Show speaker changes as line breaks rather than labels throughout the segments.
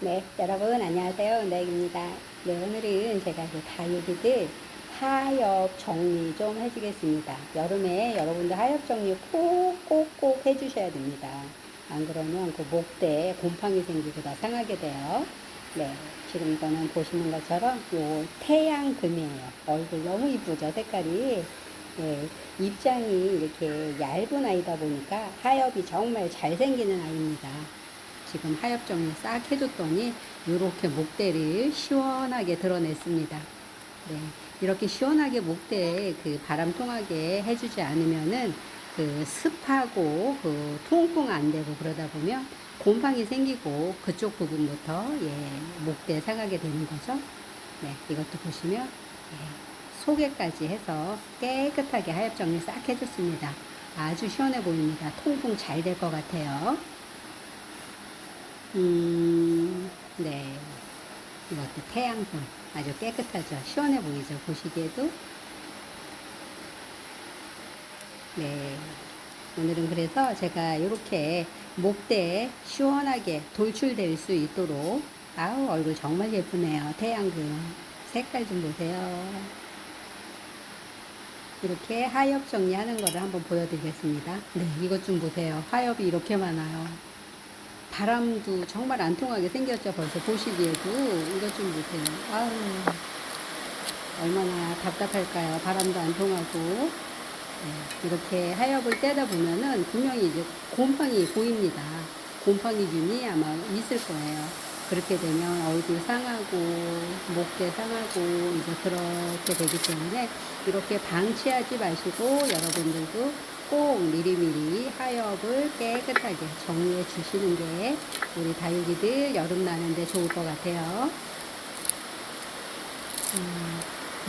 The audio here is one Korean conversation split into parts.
네, 여러분 안녕하세요. 은다익입니다. 네, 오늘은 제가 그 다육이들 하엽 정리 좀 해주겠습니다. 여름에 여러분들 하엽 정리 꼭꼭꼭 해주셔야 됩니다. 안 그러면 그 목대 곰팡이 생기고 다 상하게 돼요. 네, 지금 이거는 보시는 것처럼 요 태양금이에요. 얼굴 너무 이쁘죠, 색깔이. 네, 입장이 이렇게 얇은 아이다 보니까 하엽이 정말 잘생기는 아이입니다. 지금 하엽 정리 싹 해줬더니 이렇게 목대를 시원하게 드러냈습니다. 네, 이렇게 시원하게 목대에 그 바람 통하게 해주지 않으면은 그 습하고 그 통풍 안 되고 그러다 보면 곰팡이 생기고 그쪽 부분부터 예, 목대 상하게 되는 거죠. 네, 이것도 보시면 예, 소개까지 해서 깨끗하게 하엽 정리 싹 해줬습니다. 아주 시원해 보입니다. 통풍 잘 될 것 같아요. 음, 네. 이것도 태양분. 아주 깨끗하죠. 시원해 보이죠. 보시기에도. 네. 오늘은 그래서 제가 이렇게 목대에 시원하게 돌출될 수 있도록 아우 얼굴 정말 예쁘네요. 태양금. 색깔 좀 보세요. 이렇게 하엽 정리하는 거를 한번 보여드리겠습니다. 네, 이것 좀 보세요. 하엽이 이렇게 많아요. 바람도 정말 안 통하게 생겼죠. 벌써 보시기에도 이것 좀 보세요. 아우 얼마나 답답할까요. 바람도 안 통하고 네, 이렇게 하엽을 떼다 보면은 분명히 이제 곰팡이 보입니다. 곰팡이균이 아마 있을 거예요. 그렇게 되면 얼굴 상하고 목대 상하고 이제 그렇게 되기 때문에 이렇게 방치하지 마시고 여러분들도 꼭 미리미리 하엽을 깨끗하게 정리해 주시는 게 우리 다육이들 여름 나는데 좋을 것 같아요. 음,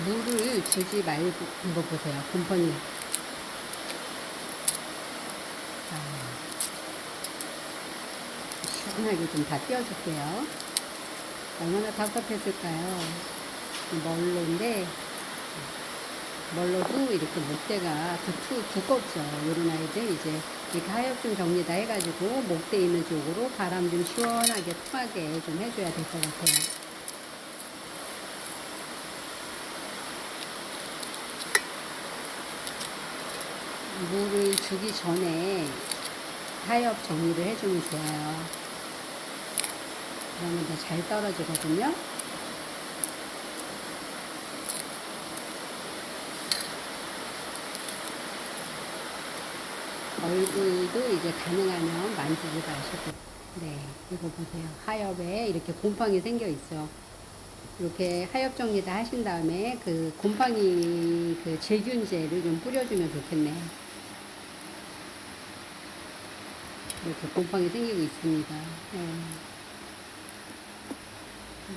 물을 주지 말고 이거 보세요. 곰팡이. 자, 시원하게 좀 다 띄워줄게요. 얼마나 답답했을까요? 멀로인데 멀로도 이렇게 목대가 두투, 두껍죠. 이런 아이들 이제 이렇게 하엽 좀 정리 다 해가지고 목대 있는 쪽으로 바람 좀 시원하게 통하게 좀 해줘야 될 것 같아요. 물을 주기 전에 하엽 정리를 해주면 좋아요. 그러면 더 잘 떨어지거든요. 얼굴도 이제 가능하면 만지지 마시고. 네, 이거 보세요. 하엽에 이렇게 곰팡이 생겨 있어. 이렇게 하엽 정리 다 하신 다음에 그 곰팡이 그 제균제를 좀 뿌려주면 좋겠네요. 이렇게 곰팡이 생기고 있습니다. 네.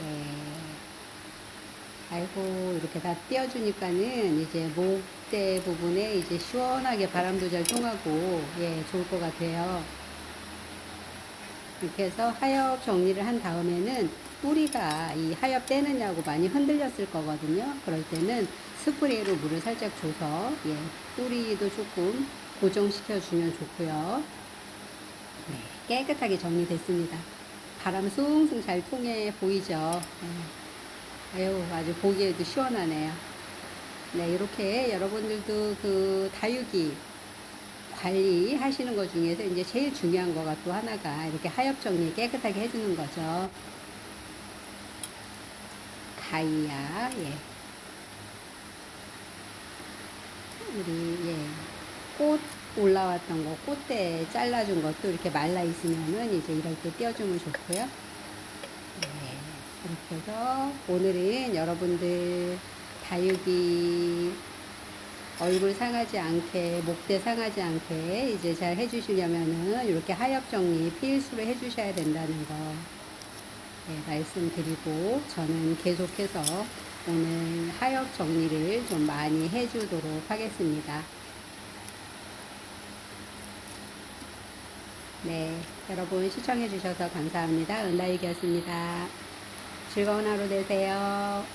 네. 아이고, 이렇게 다 띄워주니까는 이제 목대 부분에 이제 시원하게 바람도 잘 통하고, 예, 좋을 것 같아요. 이렇게 해서 하엽 정리를 한 다음에는 뿌리가 이 하엽 떼느냐고 많이 흔들렸을 거거든요. 그럴 때는 스프레이로 물을 살짝 줘서, 예, 뿌리도 조금 고정시켜 주면 좋고요. 네, 깨끗하게 정리됐습니다. 바람 숭숭 잘 통해 보이죠? 네. 아유, 아주 보기에도 시원하네요. 네, 이렇게 여러분들도 그 다육이 관리 하시는 것 중에서 이제 제일 중요한 거가 또 하나가 이렇게 하엽 정리 깨끗하게 해주는 거죠. 가이아, 예. 우리, 예. 꽃 올라왔던 거, 꽃대 잘라준 것도 이렇게 말라 있으면은 이제 이럴 때 띄워주면 좋고요. 네. 이렇게 해서 오늘은 여러분들 다육이 얼굴 상하지 않게, 목대 상하지 않게 이제 잘 해주시려면은 이렇게 하엽 정리 필수로 해주셔야 된다는 거 네, 말씀드리고 저는 계속해서 오늘 하엽 정리를 좀 많이 해주도록 하겠습니다. 네, 여러분 시청해주셔서 감사합니다. 은다육이었습니다. 즐거운 하루 되세요.